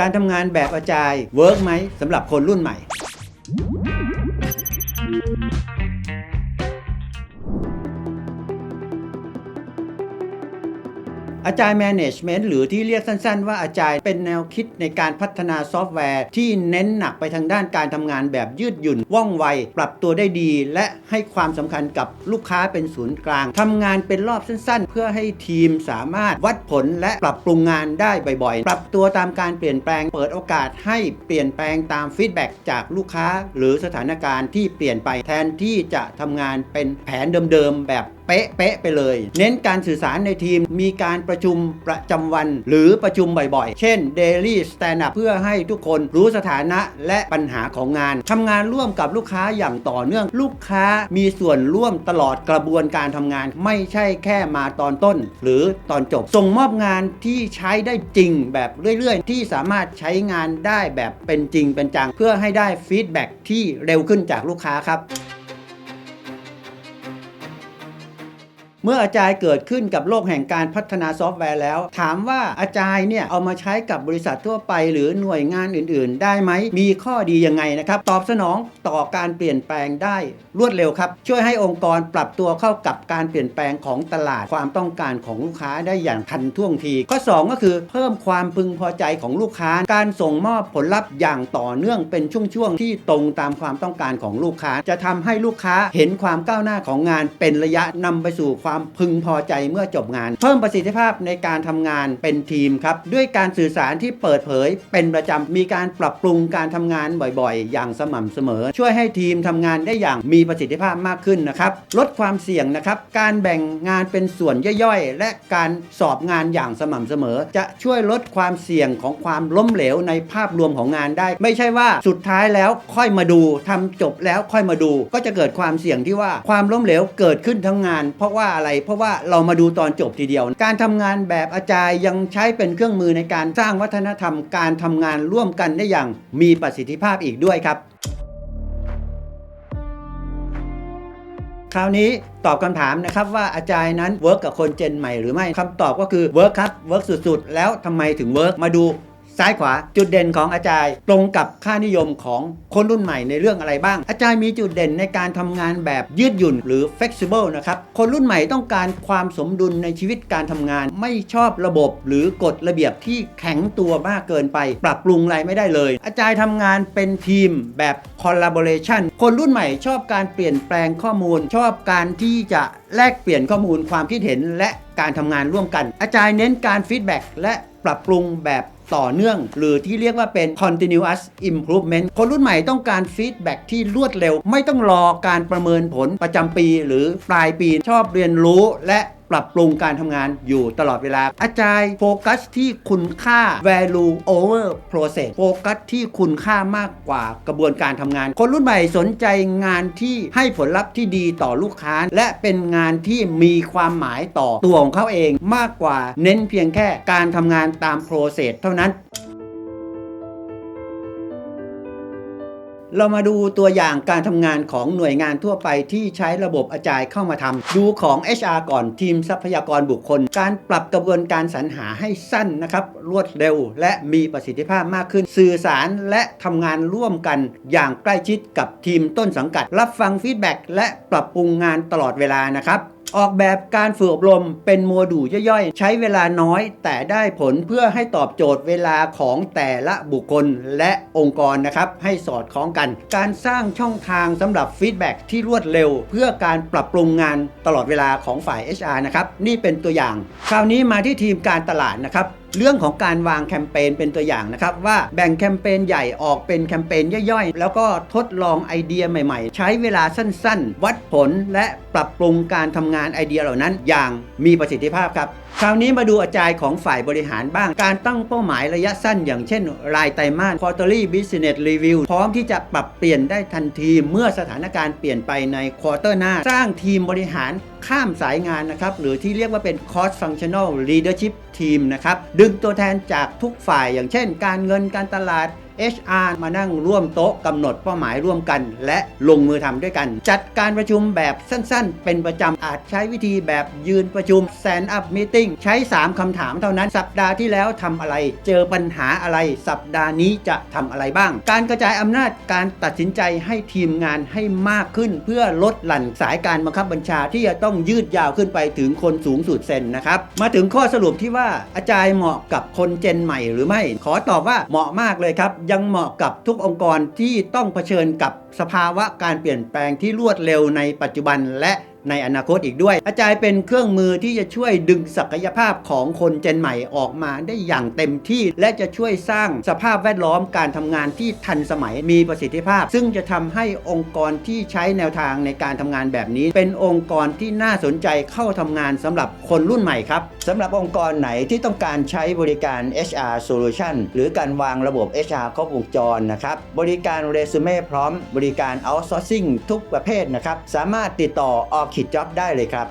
การทำงานแบบอาจายเวิร์กไหมสำหรับคนรุ่นใหม่ อาจารย์ Management หรือที่เรียกสั้น ๆ ว่าอาจารย์เป็นแนวคิดในการพัฒนาซอฟต์แวร์ ที่เน้นหนักไปทางด้านการทำงานแบบยืดหยุ่น ว่องไว ปรับตัวได้ดี และให้ความสำคัญกับลูกค้าเป็นศูนย์กลางทำงานเป็นรอบสั้น ๆ เพื่อให้ทีมสามารถวัดผลและปรับปรุงงานได้บ่อยๆ ปรับตัวตามการเปลี่ยนแปลงเปิดโอกาสให้เปลี่ยนแปลงตามฟีดแบ็กจากลูกค้า หรือสถานการณ์ที่เปลี่ยนไปแทนที่จะทำงานเป็นแผนเดิมๆแบบ เป๊ะเป๊ะไปเลย เน้นการสื่อสารในทีมมีการประชุมประจำวัน หรือประชุมบ่อยๆ เช่น Daily Stand Up เพื่อให้ทุกคนรู้สถานะและปัญหาของงานทำงานร่วมกับลูกค้าอย่างต่อเนื่องลูกค้ามีส่วนร่วมตลอดกระบวนการทำงาน ไม่ใช่แค่มาตอนต้น หรือตอนจบ ส่งมอบงานที่ใช้ได้จริงแบบเรื่อยๆ ที่สามารถใช้งานได้แบบเป็นจริงเป็นจัง เพื่อให้ได้ฟีดแบ็กที่เร็วขึ้นจากลูกค้าครับ เมื่ออาจารย์เกิดขึ้นกับโลกแห่งการพัฒนาซอฟต์แวร์แล้ว ถามว่าอาจารย์เนี่ยเอามาใช้กับบริษัททั่วไป หรือหน่วยงานอื่น ๆ ได้ไหมมีข้อดียังไงนะครับ ตอบสนองต่อการเปลี่ยนแปลงได้รวดเร็วครับ ช่วยให้องค์กรปรับตัวเข้ากับการเปลี่ยนแปลงของตลาดความต้องการของลูกค้าได้อย่างทันท่วงที ข้อ 2 ก็คือเพิ่มความพึงพอใจของลูกค้า การส่งมอบผลลัพธ์อย่างต่อเนื่องเป็นช่วง ๆ ที่ตรงตามความต้องการของลูกค้า จะทำให้ลูกค้าเห็นความก้าวหน้าของงานเป็นระยะนำไปสู่ความพึงพอใจเมื่อจบงาน เพิ่มประสิทธิภาพในการทำงานเป็นทีมครับ ด้วยการสื่อสารที่เปิดเผย เป็นประจำมีการปรับปรุงการทำงานบ่อยๆ อย่างสม่ำเสมอ ช่วยให้ทีมทำงานได้อย่างมีประสิทธิภาพมากขึ้นนะครับ ลดความเสี่ยงนะครับ การแบ่งงานเป็นส่วนย่อยๆ และการสอบงานอย่างสม่ำเสมอ จะช่วยลดความเสี่ยงของความล้มเหลวในภาพรวมของงานได้ ไม่ใช่ว่าสุดท้ายแล้วค่อยมาดูทำจบแล้วค่อยมาดู ก็จะเกิดความเสี่ยงที่ว่าความล้มเหลวเกิดขึ้นทั้งงาน เพราะว่าอะไรเพราะว่าเรามาดูตอนจบทีเดียว การทำงานแบบอาจารย์ยังใช้เป็นเครื่องมือในการสร้างวัฒนธรรมการทำงานร่วมกันได้อย่างมีประสิทธิภาพอีกด้วยครับคราวนี้ตอบคำถามนะครับว่าอาจารย์นั้นเวิร์กกับคนเจนใหม่หรือไม่คำตอบก็คือเวิร์กครับเวิร์กสุดๆ แล้วทำไมถึงเวิร์กมาดู ซ้ายขวาจุดเด่นของอาจารย์ ตรงกับค่านิยมของคนรุ่นใหม่ในเรื่องอะไรบ้าง อาจารย์มีจุดเด่นในการทำงานแบบยืดหยุ่นหรือ flexible นะครับคนรุ่นใหม่ต้องการความสมดุลในชีวิตการทำงาน ไม่ชอบระบบหรือกฎระเบียบที่แข็งตัวมากเกินไป ปรับปรุงอะไรไม่ได้เลย อาจารย์ทำงานเป็นทีมแบบ collaboration คนรุ่นใหม่ชอบการเปลี่ยนแปลงข้อมูล ชอบการที่จะแลกเปลี่ยนข้อมูลความคิดเห็นและการทำงานร่วมกัน อาจารย์เน้นการฟีดแบ็กและปรับปรุงแบบ ต่อเนื่อง หรือที่เรียกว่าเป็น continuous improvement คนรุ่นใหม่ต้องการฟีดแบ็กที่รวดเร็ว ไม่ต้องรอการประเมินผลประจำปี หรือปลายปีชอบเรียนรู้และ ปรับปรุงการทำงานอยู่ตลอดเวลา อาจารย์โฟกัสที่คุณค่า value over process โฟกัสที่คุณค่ามากกว่ากระบวนการทำงาน คนรุ่นใหม่สนใจงานที่ให้ผลลัพธ์ที่ดีต่อลูกค้า และเป็นงานที่มีความหมายต่อตัวของเขาเองมากกว่าเน้นเพียงแค่การทำงานตาม process เท่านั้น เรามาดูตัวอย่างการทำงานของหน่วยงานทั่วไปที่ใช้ระบบอาจายเข้ามาทำดูของ HR ก่อนทีมทรัพยากรบุคคล การปรับกระบวนการสรรหาให้สั้นนะครับ รวดเร็ว และมีประสิทธิภาพมากขึ้น สื่อสารและทำงานร่วมกันอย่างใกล้ชิดกับทีมต้นสังกัด รับฟังฟีดแบ็กและปรับปรุงงานตลอดเวลานะครับ ออกแบบการฝึกอบรมเป็นโมดูลย่อยๆ ใช้เวลาน้อยแต่ได้ผลเพื่อให้ตอบโจทย์เวลาของแต่ละบุคคลและองค์กรนะครับ ให้สอดคล้องกัน การสร้างช่องทางสำหรับฟีดแบ็กที่รวดเร็ว เพื่อการปรับปรุงงานตลอดเวลาของฝ่าย HR นะครับ นี่เป็นตัวอย่าง คราวนี้มาที่ทีมการตลาดนะครับเรื่องของการวางแคมเปญเป็นตัวอย่างนะครับ ว่าแบ่งแคมเปญใหญ่ออกเป็นแคมเปญย่อยๆ แล้วก็ทดลองไอเดียใหม่ๆ ใช้เวลาสั้นๆ วัดผลและปรับปรุงการทำงานไอเดียเหล่านั้น อย่างมีประสิทธิภาพครับ คราวนี้มาดูอาจารย์ของฝ่ายบริหารบ้าง การตั้งเป้าหมายระยะสั้นอย่างเช่น รายไตรมาส quarterly business review พร้อมที่จะปรับเปลี่ยนได้ทันทีเมื่อสถานการณ์เปลี่ยนไปในควอเตอร์หน้า สร้างทีมบริหารข้ามสายงานนะครับ หรือที่เรียกว่าเป็น cross functional leadership team นะครับ ดึงตัวแทนจากทุกฝ่ายอย่างเช่น การเงินการตลาด HR มานั่งร่วมโต๊ะกำหนดเป้าหมายร่วมกัน และลงมือทำด้วยกัน จัดการประชุมแบบสั้นๆ เป็นประจำอาจใช้วิธีแบบยืนประชุม stand up meeting ใช้ 3 คำถามเท่านั้น สัปดาห์ที่แล้วทำอะไร เจอปัญหาอะไร สัปดาห์นี้จะทำอะไรบ้าง การกระจายอำนาจการตัดสินใจให้ทีมงานให้มากขึ้น เพื่อลดหลั่นสายการบังคับบัญชาที่จะต้องยืดยาวขึ้นไปถึงคนสูงสุดเซนนะครับมาถึงข้อสรุปที่ว่าอาจารย์เหมาะกับคนเจนใหม่หรือไม่ ขอตอบว่าเหมาะมากเลยครับยังเหมาะกับทุกองค์กรที่ต้องเผชิญกับสภาวะการเปลี่ยนแปลงที่รวดเร็วในปัจจุบันและ ในอนาคตอีกด้วย อาจารย์เป็นเครื่องมือที่จะช่วยดึงศักยภาพของคนเจนใหม่ออกมาได้อย่างเต็มที่ และจะช่วยสร้างสภาพแวดล้อมการทำงานที่ทันสมัยมีประสิทธิภาพ ซึ่งจะทำให้องค์กรที่ใช้แนวทางในการทำงานแบบนี้ เป็นองค์กรที่น่าสนใจเข้าทำงานสำหรับคนรุ่นใหม่ครับสำหรับองค์กรไหนที่ต้องการใช้บริการ HR Solution หรือการวางระบบ HR ครบวงจรนะครับบริการเรซูเม่พร้อมบริการ outsourcing ทุกประเภทนะครับสามารถติดต่อขีดจ็อบได้เลยครับ